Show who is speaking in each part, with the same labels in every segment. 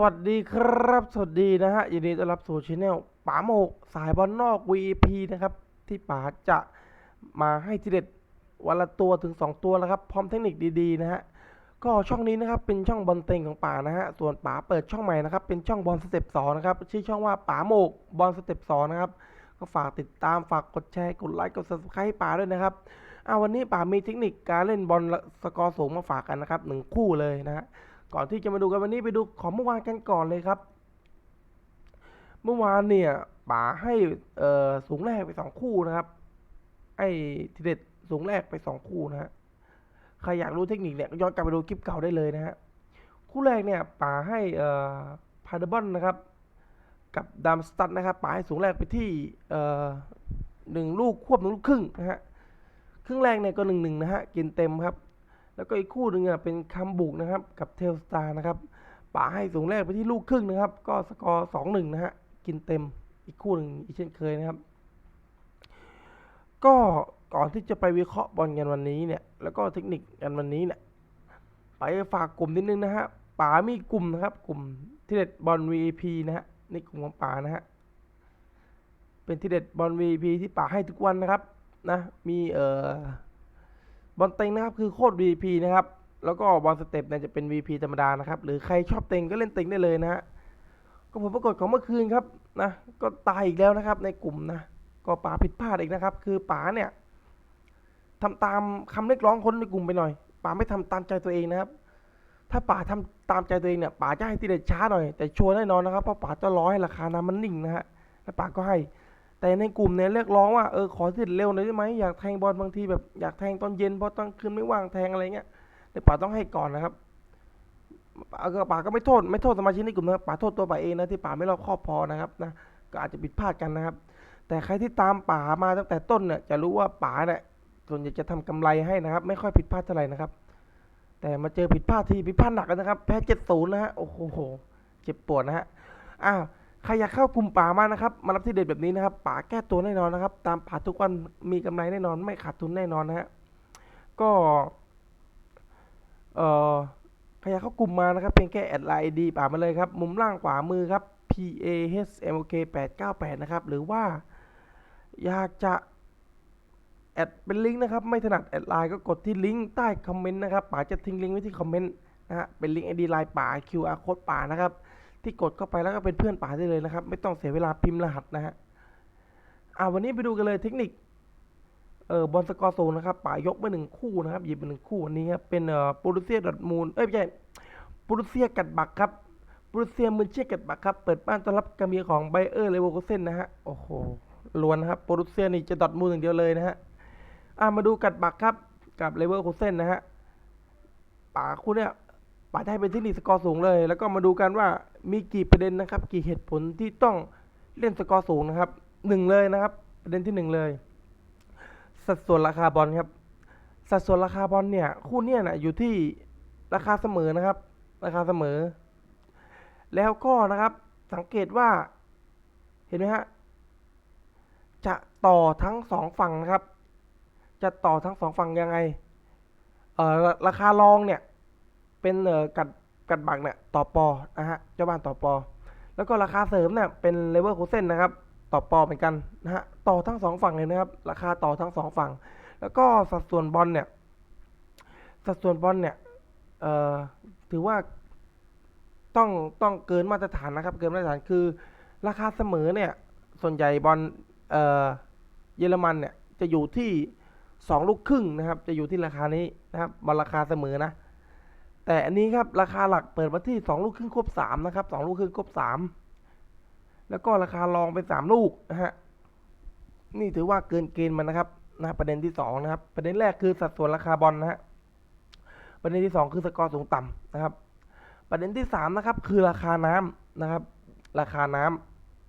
Speaker 1: วัสดีครับ สวัสดีนะฮะยินดีต้อนรับสู่ช anel ป๋าโมกสายบอลนอก VP นะครับ ที่ป๋าจะมาให้ทีเด็ดวันละตัวถึง 2 ตัวแล้วครับ พร้อมเทคนิคดีๆนะฮะ ก็ช่องนี้นะครับเป็นช่องบอลเต็งของป๋านะฮะ ส่วนป๋าเปิดช่องใหม่นะครับ เป็นช่องบอลสเต็ปสองนะครับ ชื่อช่องว่าป๋าโมกบอลสเต็ปสองนะครับ ก็ฝากติดตามฝากกดแชร์กดไลค์กด subscribe ให้ป๋าด้วยนะครับอ่าวันนี้ป๋ามีเทคนิคการเล่นบอลสกอร์สูงมาฝากกันนะครับหนึ่งคู่เลยนะฮะ ก่อนที่จะมาดูกันวันนี้ไปดูของเมื่อวานกันก่อนเลยครับ เมื่อวานเนี่ยป๋าให้สูงแรกไปสองคู่นะครับ ไอ้ทีเด็ดสูงแรกไปสองคู่นะฮะใครอยากรู้เทคนิคเนี่ยก็ย้อนกลับไปดูคลิปเก่าได้เลยนะฮะคู่แรกเนี่ยป๋าให้เอ่อพาเดบอนนะครับ กับดามสตัดนะครับป๋าให้สูงแรกไปที่เอ่อหนึ่งลูกควบหนึ่งลูกครึ่งนะฮะครึ่งแรกเนี่ยก็หนึ่งหนึ่งนะฮะกินเต็มครับ แล้วก็อีกคู่หนึ่งอะเป็นคัมบุกนะครับกับเทลสตาร์นะครับป๋าให้สูงแรกไปที่ลูกครึ่งนะครับ ก็สกอร์สองหนึ่งนะฮะกินเต็มอีกคู่หนึ่งอีกเช่นเคยนะครับ ก็ก่อนที่จะไปวิเคราะห์บอลกันวันนี้เนี่ย แล้วก็เทคนิคกันวันนี้เนี่ยไปฝากกลุ่มนิดนึงนะฮะป๋ามีกลุ่มนะครับ กลุ่มที่เด็ดบอล VP นะฮะในกลุ่มของป๋านะฮะเป็นที่เด็ดบอล VP ที่ป๋าให้ทุกวันนะครับนะมีเอ่อ บอลเต็งนะครับคือโคตร VP นะครับ แล้วก็บอลสเต็ปเนี่ยจะเป็น VP ธรรมดานะครับ หรือใครชอบเต็งก็เล่นเต็งได้เลยนะฮะ ก็ผลปรากฏของเมื่อคืนครับนะ ก็ตายอีกแล้วนะครับในกลุ่มนะ ก็ป๋าผิดพลาดอีกนะครับ คือป๋าเนี่ยทำตามคำเรียกร้องคนในกลุ่มไปหน่อย ป๋าไม่ทำตามใจตัวเองนะครับ ถ้าป๋าทำตามใจตัวเองเนี่ย ป๋าจะให้ทีเด็ดช้าหน่อย แต่ชัวร์แน่นอนนะครับ เพราะป๋าจะรอให้ราคาน้ำมันนิ่งนะฮะ แล้วป๋าก็ให้ แต่ในกลุ่มเนี่ยเรียกร้องว่าเออขอสิทธิ์เร็วหน่อยได้ไหมอยากแทงบอลบางทีแบบอยากแทงตอนเย็นเพราะตอนคืนไม่ว่างแทงอะไรเงี้ยเดี๋ยวป๋าต้องให้ก่อนนะครับป๋าก็ป๋าก็ไม่โทษไม่โทษสมาชิกในกลุ่มนะป๋าโทษตัวป๋าเองนะที่ป๋าไม่รอบคอบพอนะครับนะก็อาจจะผิดพลาดกันนะครับ แต่ใครที่ตามป๋ามาตั้งแต่ต้นเนี่ยจะรู้ว่าป๋าเนี่ยส่วนใหญ่จะทำกำไรให้นะครับ ไม่ค่อยผิดพลาดเท่าไหร่นะครับ แต่มาเจอผิดพลาดทีผิดพลาดหนักนะครับ แพ้เจ็ดศูนย์นะฮะโอ้โหเจ็บปวดนะฮะอ้าว ใครอยากเข้ากลุ่มป่ามานะครับ มารับที่เด็ดแบบนี้นะครับ ป่าแก้ตัวแน่นอนนะครับ ตามป่าทุกวันมีกำไรแน่นอน ไม่ขาดทุนแน่นอนนะฮะ ก็ เอ่อ ใครอยากเข้ากลุ่มมานะครับเพียงแค่แอดไลน์ดีป่ามาเลยครับ มุมล่างขวามือครับ P A H M O K 898นะครับ หรือว่า อยากจะแอดเป็นลิงก์นะครับ ไม่ถนัดแอดไลน์ก็กดที่ลิงก์ใต้คอมเมนต์นะครับ ป่าจะทิ้งลิงก์ไว้ที่คอมเมนต์นะฮะ เป็นลิงก์ไอดีไลน์ป่า QR โค้ดป่านะครับ ที่กดเข้าไปแล้วก็เป็นเพื่อนป๋าได้เลยนะครับ ไม่ต้องเสียเวลาพิมพ์รหัสนะฮะอ่าวันนี้ไปดูกันเลยเทคนิคเอ่อบอลสกอร์โซนนะครับป๋ายกมาหนึ่งคู่นะครับหยิบมาหนึ่งคู่วันนี้ครับเป็นเอ่อโปรตุเซียดอร์ทมูลเอ้ยไม่ใช่โปรตุเซียกัดบักครับโปรตุเซียมืนเชียกัดบักครับเปิดบ้านต้อนรับกาเมียของไบเออร์เลเวอร์คูเซนนะฮะโอ้โหล้วนนะครับโปรตุเซียนี่จะดอร์ทมูลอย่างเดียวเลยนะฮะอ่ามาดูกัดบักครับกับเลเวอร์คูเซนนะฮะป๋าคู่เนี่ย ป๋าจะให้เป็นเทคนิคสกอร์สูงเลย แล้วก็มาดูกันว่ามีกี่ประเด็นนะครับ กี่เหตุผลที่ต้องเล่นสกอร์สูงนะครับหนึ่งเลยนะครับ ประเด็นที่หนึ่งเลย สัดส่วนราคาบอลครับ สัดส่วนราคาบอลเนี่ย คู่เนี้ยนะอยู่ที่ราคาเสมอนะครับ ราคาเสมอ แล้วก็นะครับสังเกตว่าเห็นไหมฮะจะต่อทั้งสองฝั่งนะครับ จะต่อทั้งสองฝั่งยังไงเอ่อราคารองเนี่ย เป็นเอ่อกัดกัดบักเนี่ยต่อปอนะฮะเจ้าบ้านต่อปอ แล้วก็ราคาเสริมเนี่ยเป็นเลเวอร์คูเซนนะครับต่อปอเหมือนกันนะฮะต่อทั้งสองฝั่งเลยนะครับ ราคาต่อทั้งสองฝั่ง แล้วก็สัดส่วนบอลเนี่ยสัดส่วนบอลเนี่ยเอ่อถือว่าต้องต้องเกินมาตรฐานนะครับ เกินมาตรฐานคือราคาเสมอเนี่ยส่วนใหญ่บอลเอ่อเยอรมันเนี่ยจะอยู่ที่สองลูกครึ่งนะครับ จะอยู่ที่ราคานี้นะครับบอลราคาเสมอนะ แต่อันนี้ครับราคาหลักเปิดมาที่สองลูกครึ่งครบสามนะครับสองลูกครึ่งครบสามแล้วก็ราคารองเป็นสามลูกนะฮะนี่ถือว่าเกินเกณฑ์มันนะครับนะประเด็นที่สองนะครับประเด็นแรกคือสัดส่วนราคาบอลนะฮะประเด็นที่สองคือสกอร์สูงต่ำนะครับ ประเด็นที่สามนะครับคือราคาน้ำนะครับ ราคาน้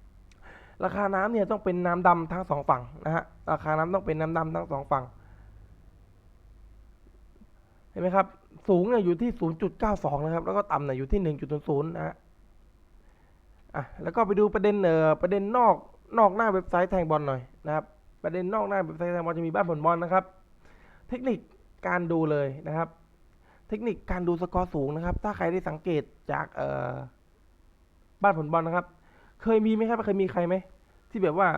Speaker 1: ำราคาน้ำเนี่ยต้องเป็นน้ำดำทั้งสองฝั่งนะฮะราคาน้ำต้องเป็นน้ำดำทั้งสองฝั่งเห็นไหมครับ สูงเนี่ยอยู่ที่ 0.92 นะครับ แล้วก็ต่ำเนี่ยอยู่ที่ 1.00 นะฮะอะแล้วก็ไปดูประเด็นเอ่อประเด็นนอกนอกหน้าเว็บไซต์แทงบอลหน่อยนะครับประเด็นนอกหน้าเว็บไซต์แทงบอลจะมีบ้านผลบอลนะครับ เทคนิคการดูเลยนะครับ เทคนิคการดูสกอร์สูงนะครับ ถ้าใครได้สังเกตจากเอ่อบ้านผลบอลนะครับ เคยมีไหมครับเคยมีใครไหมที่แบบว่า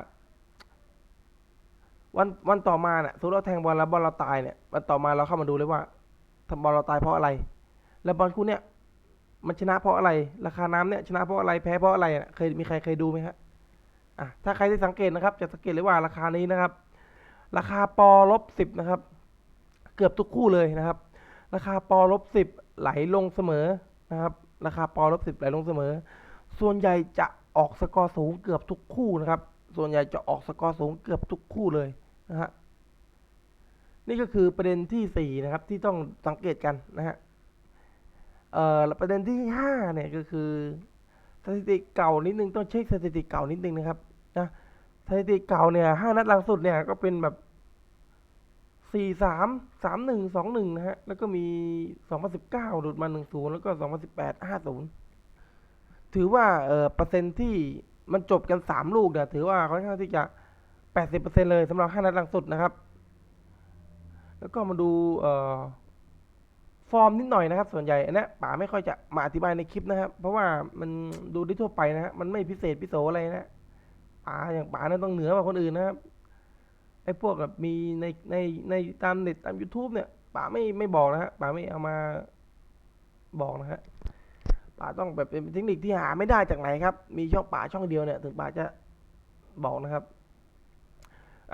Speaker 1: วันวันต่อมาเนี่ยสมมติเราแทงบอลแล้วบอลเราตายเนี่ยวันต่อมาเราเข้ามาดูเลยว่า ทำบอลเราตายเพราะอะไร แล้วบอลคู่เนี่ยมันชนะเพราะอะไร ราคาน้ำเนี่ยชนะเพราะอะไรแพ้เพราะอะไรอะเคยมีใครเคยดูไหมฮะอะถ้าใครได้สังเกตนะครับ จะสังเกตเลยว่าราคานี้นะครับ ราคาปอลบสิบนะครับ เกือบทุกคู่เลยนะครับ ราคาปอลบสิบไหลลงเสมอนะครับ ราคาปอลบสิบไหลลงเสมอ ส่วนใหญ่จะออกสกอร์สูงเกือบทุกคู่นะครับ ส่วนใหญ่จะออกสกอร์สูงเกือบทุกคู่เลยนะฮะ นี่ก็คือประเด็นที่สี่นะครับ ที่ต้องสังเกตกันนะฮะเอ่อประเด็นที่ห้าเนี่ยก็คือสถิติเก่านิดนึงต้องเช็คสถิติเก่านิดนึงนะครับนะสถิติเก่าเนี่ยห้านัดหลังสุดเนี่ยก็เป็นแบบสี่สามสามหนึ่งสองหนึ่งนะฮะแล้วก็มีสองพันสิบเก้าหลุดมาหนึ่งศูนย์แล้วก็สองพันสิบแปดห้าศูนย์ถือว่าเอ่อเปอร์เซ็นต์ที่มันจบกันสามลูกเนี่ยถือว่าค่อนข้างที่จะแปดสิบเปอร์เซ็นเลยสำหรับห้านัดหลังสุดนะครับ แล้วก็มาดูฟอร์มนิดหน่อยนะครับ ส่วนใหญ่อันเนี้ยป๋าไม่ค่อยจะมาอธิบายในคลิปนะครับ เพราะว่ามันดูได้ทั่วไปนะฮะมันไม่พิเศษพิโสอะไรนะป๋าอย่างป๋านั้นต้องเหนือกว่าคนอื่นนะครับไอ้พวกแบบมีในในในตามเน็ตตาม YouTube เนี่ยป๋าไม่ไม่บอกนะฮะป๋าไม่เอามาบอกนะฮะป๋าต้องแบบเป็นเทคนิคที่หาไม่ได้จากไหนครับ มีช่องป๋าช่องเดียวเนี่ย ถึงป๋าจะบอกนะครับ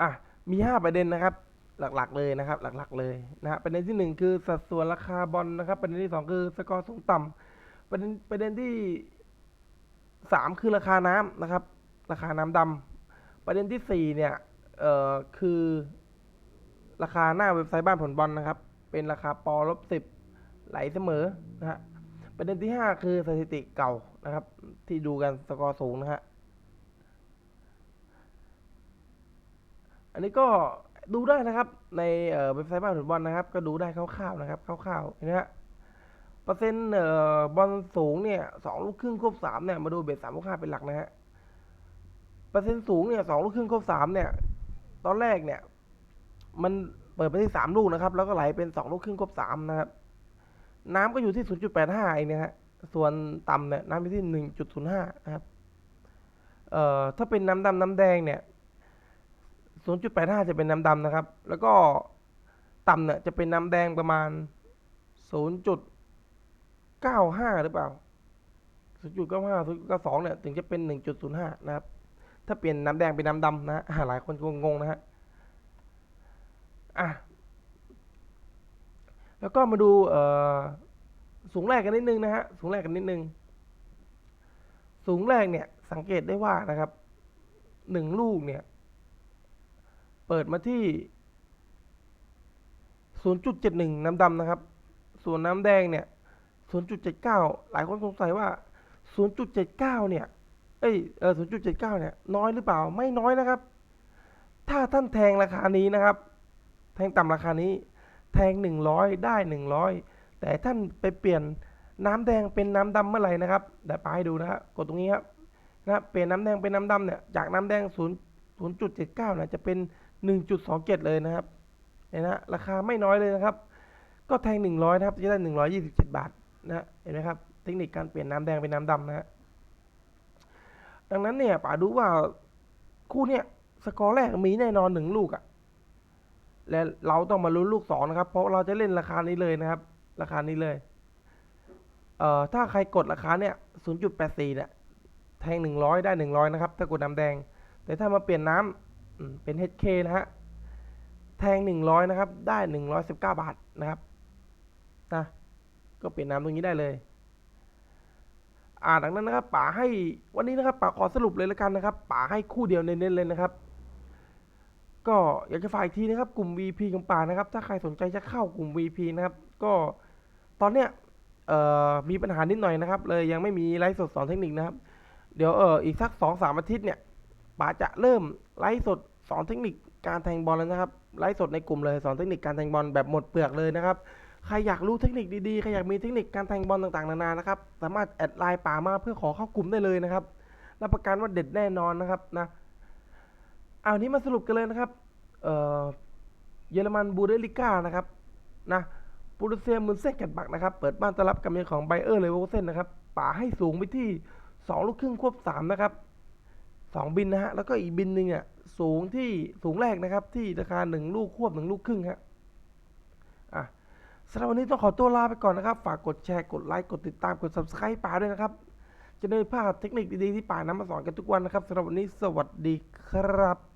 Speaker 1: อะมีห้าประเด็นนะครับ หลักๆเลยนะครับ หลักๆเลยนะฮะประเด็นที่หนึ่งคือสัดส่วนราคาบอลนะครับ ประเด็นที่สองคือสกอร์สูงต่ำประเด็นประเด็นที่สามคือราคาน้ำนะครับ ราคาน้ำดำประเด็นที่สี่เนี่ยเอ่อคือราคาหน้าเว็บไซต์บ้านผลบอลนะครับ เป็นราคาปอลบสิบไหลเสมอนะฮะประเด็นที่ห้าคือสถิติเก่านะครับ ที่ดูกันสกอร์สูงนะฮะอันนี้ก็ ดูได้นะครับ ในเว็บไซต์บ้านฟุตบอลนะครับ ก็ดูได้คร่าวๆนะครับคร่าวๆเห็นไหมฮะเปอร์เซ็นต์บอลสูงเนี่ยสองลูกครึ่งควบสามเนี่ยมาดูเบสสามลูกห้าเป็นหลักนะฮะเปอร์เซ็นต์สูงเนี่ยสองลูกครึ่งควบสามเนี่ย ตอนแรกเนี่ย มันเปิดไปที่สามลูกนะครับ แล้วก็ไหลเป็นสองลูกครึ่งควบสามนะครับ น้ำก็อยู่ที่ศูนย์จุดแปดห้าเองนะฮะส่วนต่ำเนี่ยน้ำอยู่ที่หนึ่งจุดศูนย์ห้านะครับเอ่อถ้าเป็นน้ำดำน้ำแดงเนี่ย 0.85 จะเป็นน้ำดำนะครับ แล้วก็ต่ำเนี่ยจะเป็นน้ำแดงประมาณ 0.95 หรือเปล่า 0.95 0.92 เนี่ย ถึงจะเป็น 1.05 นะครับ ถ้าเปลี่ยนน้ำแดงเป็นน้ำดำนะหลายคนงงนะฮะ อะ แล้วก็มาดูเอ่อสูงแรกกันนิดนึงนะฮะ สูงแรกกันนิดนึง สูงแรกเนี่ย สังเกตได้ว่านะครับหนึ่งลูกเนี่ย เปิดมาที่ 0.71 น้ำดำนะครับ ส่วนน้ำแดงเนี่ย 0.79 หลายคนสงสัยว่า 0.79 เนี่ย เอ้ย เออ 0.79 เนี่ย น้อยหรือเปล่า ไม่น้อยนะครับ ถ้าท่านแทงราคานี้นะครับ แทงต่ำราคานี้ แทง 100 ได้ 100 แต่ท่านไปเปลี่ยนน้ำแดงเป็นน้ำดำเมื่อไหร่นะครับเดี๋ยวไปให้ดูนะฮะ กดตรงนี้ครับนะครับเปลี่ยนน้ำแดงเป็นน้ำดำเนี่ย จากน้ำแดง 0 0.79เนี่ยจะเป็น 1.27 เลยนะครับเห็นนะราคาไม่น้อยเลยนะครับ ก็แทง 100 นะครับ จะได้ 127 บาทนะเห็นไหมครับ เทคนิคการเปลี่ยนน้ำแดงเป็นน้ำดำนะฮะดังนั้นเนี่ยป๋าดูว่าคู่เนี่ยสกอร์แรกมีแน่นอนหนึ่งลูกอะ่ะและเราต้องมาลุ้นลูกสองนะครับ เพราะเราจะเล่นราคานี้เลยนะครับ ราคานี้เลยเอ่อถ้าใครกดราคาเนี่ย0.84เนี่ยแทง 100 ได้ 100 นะครับ ถ้ากดน้ำแดง แต่ถ้ามาเปลี่ยนน้ำ เป็น HK นะฮะ แทง 100 นะครับ ได้ 119 บาทนะครับ นะ ก็เปลี่ยนน้ำตรงนี้ได้เลย อ่าดังนั้นนะครับ ป๋าให้ วันนี้นะครับ ป๋าขอสรุปเลยล้วกันนะครับ ป๋าให้คู่เดียวเน้นๆเลยนะครับ ก็อยากจะฝากอีกทีนะครับ กลุ่ม VP ของป๋านะครับ ถ้าใครสนใจจะเข้ากลุ่ม VP นะครับ ก็ตอนเนี้ยเอ่อมีปัญหานิดหน่อยนะครับ เลยยังไม่มีไลฟ์สดสอนเทคนิคนะครับ เดี๋ยวเอออีกสักสองสามอาทิตย์เนี่ยป๋าจะเริ่มไลฟ์สด สอนเทคนิคการแทงบอลแล้วนะครับไลฟ์สดในกลุ่มเลยสอนเทคนิคการแทงบอลแบบหมดเปลือกเลยนะครับใครอยากรู้เทคนิคดีๆใครอยากมีเทคนิคการแทงบอลต่างๆนานานะครับสามารถแอดไลน์ป๋ามาเพื่อขอเข้ากลุ่มได้เลยนะครับรับประกันว่าเด็ดแน่นอนนะครับนะเอานี้มาสรุปกันเลยนะครับเยอรมันบูเดลิก้านะครับนะปูรเซียมุนเซกแกนบักนะครับเปิดบ้านต้อนรับกำเนิดของไบเออร์เลเวอร์เซนนะครับป๋าให้สูงไปที่สองลูกครึ่งควบสามนะครับ สองบินนะฮะ แล้วก็อีกบินหนึ่งอะสูงที่สูงแรกนะครับ ที่ราคาหนึ่งลูกควบหนึ่งลูกครึ่งฮะอะสำหรับวันนี้ต้องขอตัวลาไปก่อนนะครับ ฝากกดแชร์กดไลค์กดติดตามกด subscribe ป่าด้วยนะครับ จะได้ไม่พลาดเทคนิคดีๆที่ป่านำมาสอนกันทุกวันนะครับสำหรับวันนี้สวัสดีครับ